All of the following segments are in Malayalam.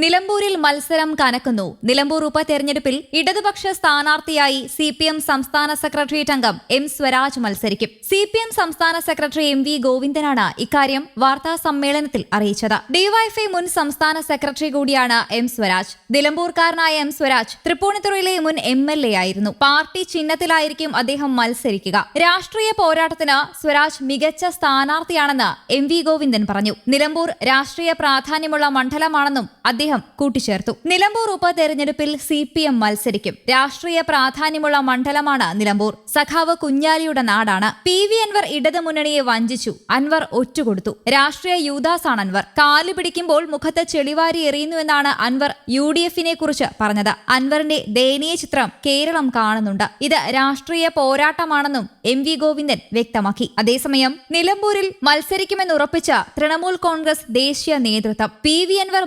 നിലമ്പൂരിൽ മത്സരം കനക്കുന്നു. നിലമ്പൂർ ഉപതെരഞ്ഞെടുപ്പിൽ ഇടതുപക്ഷ സ്ഥാനാർത്ഥിയായി സി പി എം സംസ്ഥാന സെക്രട്ടേറിയറ്റ് അംഗം എം സ്വരാജ് മത്സരിക്കും. സി പി എം സംസ്ഥാന സെക്രട്ടറി എം വി ഗോവിന്ദനാണ് ഇക്കാര്യം വാർത്താ സമ്മേളനത്തിൽ അറിയിച്ചത്. ഡിവൈഎഫ്ഐ മുൻ സംസ്ഥാന സെക്രട്ടറി കൂടിയാണ് എം സ്വരാജ്. നിലമ്പൂർക്കാരനായ എം സ്വരാജ് തൃപ്പൂണിത്തുറയിലെ മുൻ എം എൽ എ ആയിരുന്നു. പാർട്ടി ചിഹ്നത്തിലായിരിക്കും അദ്ദേഹം മത്സരിക്കുക. രാഷ്ട്രീയ പോരാട്ടത്തിന് സ്വരാജ് മികച്ച സ്ഥാനാർത്ഥിയാണെന്ന് എം വി ഗോവിന്ദൻ പറഞ്ഞു. നിലമ്പൂർ രാഷ്ട്രീയ പ്രാധാന്യമുള്ള മണ്ഡലമാണെന്നും അദ്ദേഹം കൂട്ടിച്ചേർത്തു. നിലമ്പൂർ ഉപതെരഞ്ഞെടുപ്പിൽ സി പി എം മത്സരിക്കും. രാഷ്ട്രീയ പ്രാധാന്യമുള്ള മണ്ഡലമാണ് നിലമ്പൂർ. സഖാവ് കുഞ്ഞാലിയുടെ നാടാണ്. പി വി അൻവർ ഇടതുമുന്നണിയെ വഞ്ചിച്ചു. അൻവർ ഒറ്റുകൊടുത്തു. രാഷ്ട്രീയ യൂദാസാണ് അൻവർ. കാൽ പിടിക്കുമ്പോൾ മുഖത്ത് ചെളിവാരി എറിയുന്നുവെന്നാണ് അൻവർ യു ഡി എഫിനെ കുറിച്ച് പറഞ്ഞത്. അൻവറിന്റെ ദയനീയ ചിത്രം കേരളം കാണുന്നുണ്ട്. ഇത് രാഷ്ട്രീയ പോരാട്ടമാണെന്നും എം വി ഗോവിന്ദൻ വ്യക്തമാക്കി. അതേസമയം നിലമ്പൂരിൽ മത്സരിക്കുമെന്ന് ഉറപ്പിച്ച തൃണമൂൽ കോൺഗ്രസ് ദേശീയ നേതൃത്വം. പി വി അൻവർ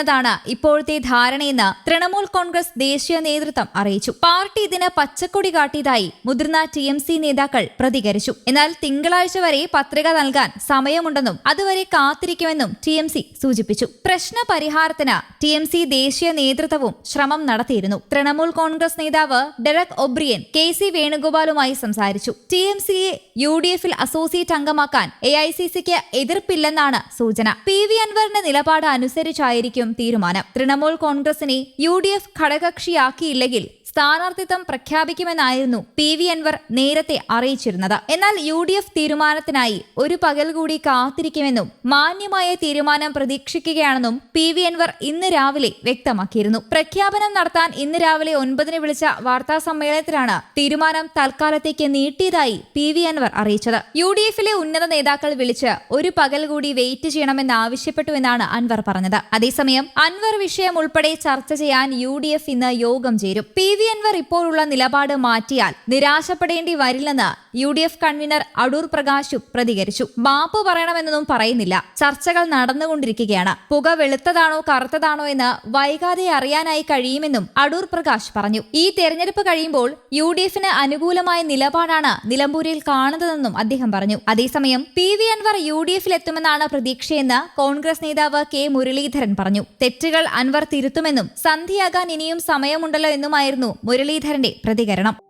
മത്സരിക്കുമെന്നതാണ് ഇപ്പോഴത്തെ ധാരണയെന്ന് തൃണമൂൽ കോൺഗ്രസ് ദേശീയ നേതൃത്വം അറിയിച്ചു. പാർട്ടി ഇതിന് പച്ചക്കൊടി കാട്ടിയതായി മുതിർന്ന ടി എം സി നേതാക്കൾ പ്രതികരിച്ചു. എന്നാൽ തിങ്കളാഴ്ച വരെ പത്രിക നൽകാൻ സമയമുണ്ടെന്നും അതുവരെ കാത്തിരിക്കുമെന്നും ടി എം സി സൂചിപ്പിച്ചു. പ്രശ്ന പരിഹാരത്തിന് ടി എം സി ദേശീയ നേതൃത്വവും ശ്രമം നടത്തിയിരുന്നു. തൃണമൂൽ കോൺഗ്രസ് നേതാവ് ഡെറക് ഒബ്രിയൻ കെ സി വേണുഗോപാലുമായി സംസാരിച്ചു. ടി എം സിയെ യു ഡി എഫിൽ അസോസിയേറ്റ് അംഗമാക്കാൻ എ ഐ സി സിക്ക് എതിർപ്പില്ലെന്നാണ് സൂചന. പി വി അൻവറിന്റെ നിലപാട് അനുസരിച്ചായിരിക്കും തീരുമാനം. തൃണമൂൽ കോൺഗ്രസിനെ യു ഡി എഫ് ഘടകകക്ഷിയാക്കിയില്ലെങ്കിൽ സ്ഥാനാർത്ഥിത്വം പ്രഖ്യാപിക്കുമെന്നായിരുന്നു പി വി അൻവർ നേരത്തെ അറിയിച്ചിരുന്നത്. എന്നാൽ യു ഡി എഫ് തീരുമാനത്തിനായി ഒരു പകൽ കൂടി കാത്തിരിക്കുമെന്നും മാന്യമായ തീരുമാനം പ്രതീക്ഷിക്കുകയാണെന്നും പി വി അൻവർ ഇന്ന് രാവിലെ വ്യക്തമാക്കിയിരുന്നു. പ്രഖ്യാപനം നടത്താൻ ഇന്ന് രാവിലെ ഒൻപതിന് വിളിച്ച വാർത്താ സമ്മേളനത്തിലാണ് തീരുമാനം തൽക്കാലത്തേക്ക് നീട്ടിയതായി പി വി അൻവർ അറിയിച്ചത്. യു ഡി എഫിലെ ഉന്നത നേതാക്കൾ വിളിച്ച് ഒരു പകൽ കൂടി വെയിറ്റ് ചെയ്യണമെന്ന് ആവശ്യപ്പെട്ടുവെന്നാണ് അൻവർ പറഞ്ഞത്. അതേസമയം അൻവർ വിഷയം ഉൾപ്പെടെ ചർച്ച ചെയ്യാൻ യു ഡി എഫ് ഇന്ന് യോഗം ചേരും. പി വി ഇപ്പോഴുള്ള നിലപാട് മാറ്റിയാൽ നിരാശപ്പെടേണ്ടി വരില്ലെന്ന് U D F convenor Adoor പ്രകാശും പ്രതികരിച്ചു. മാപ്പ് പറയണമെന്നൊന്നും പറയുന്നില്ല. ചർച്ചകൾ നടന്നുകൊണ്ടിരിക്കുകയാണ്. പുക വെളുത്തതാണോ കറുത്തതാണോ എന്ന് വൈകാതെ അറിയാനായി കഴിയുമെന്നും അടൂർ പ്രകാശ് പറഞ്ഞു. ഈ തെരഞ്ഞെടുപ്പ് കഴിയുമ്പോൾ യു ഡി എഫിന് അനുകൂലമായ നിലപാടാണ് നിലമ്പൂരിൽ കാണുന്നതെന്നും അദ്ദേഹം പറഞ്ഞു. അതേസമയം P V Anvar U D എഫിൽ എത്തുമെന്നാണ് പ്രതീക്ഷയെന്ന് കോൺഗ്രസ് നേതാവ് കെ മുരളീധരൻ പറഞ്ഞു. തെറ്റുകൾ അൻവർ തിരുത്തുമെന്നും സന്ധിയാകാൻ ഇനിയും സമയമുണ്ടല്ലോ എന്നുമായിരുന്നു മുരളീധരന്റെ പ്രതികരണം.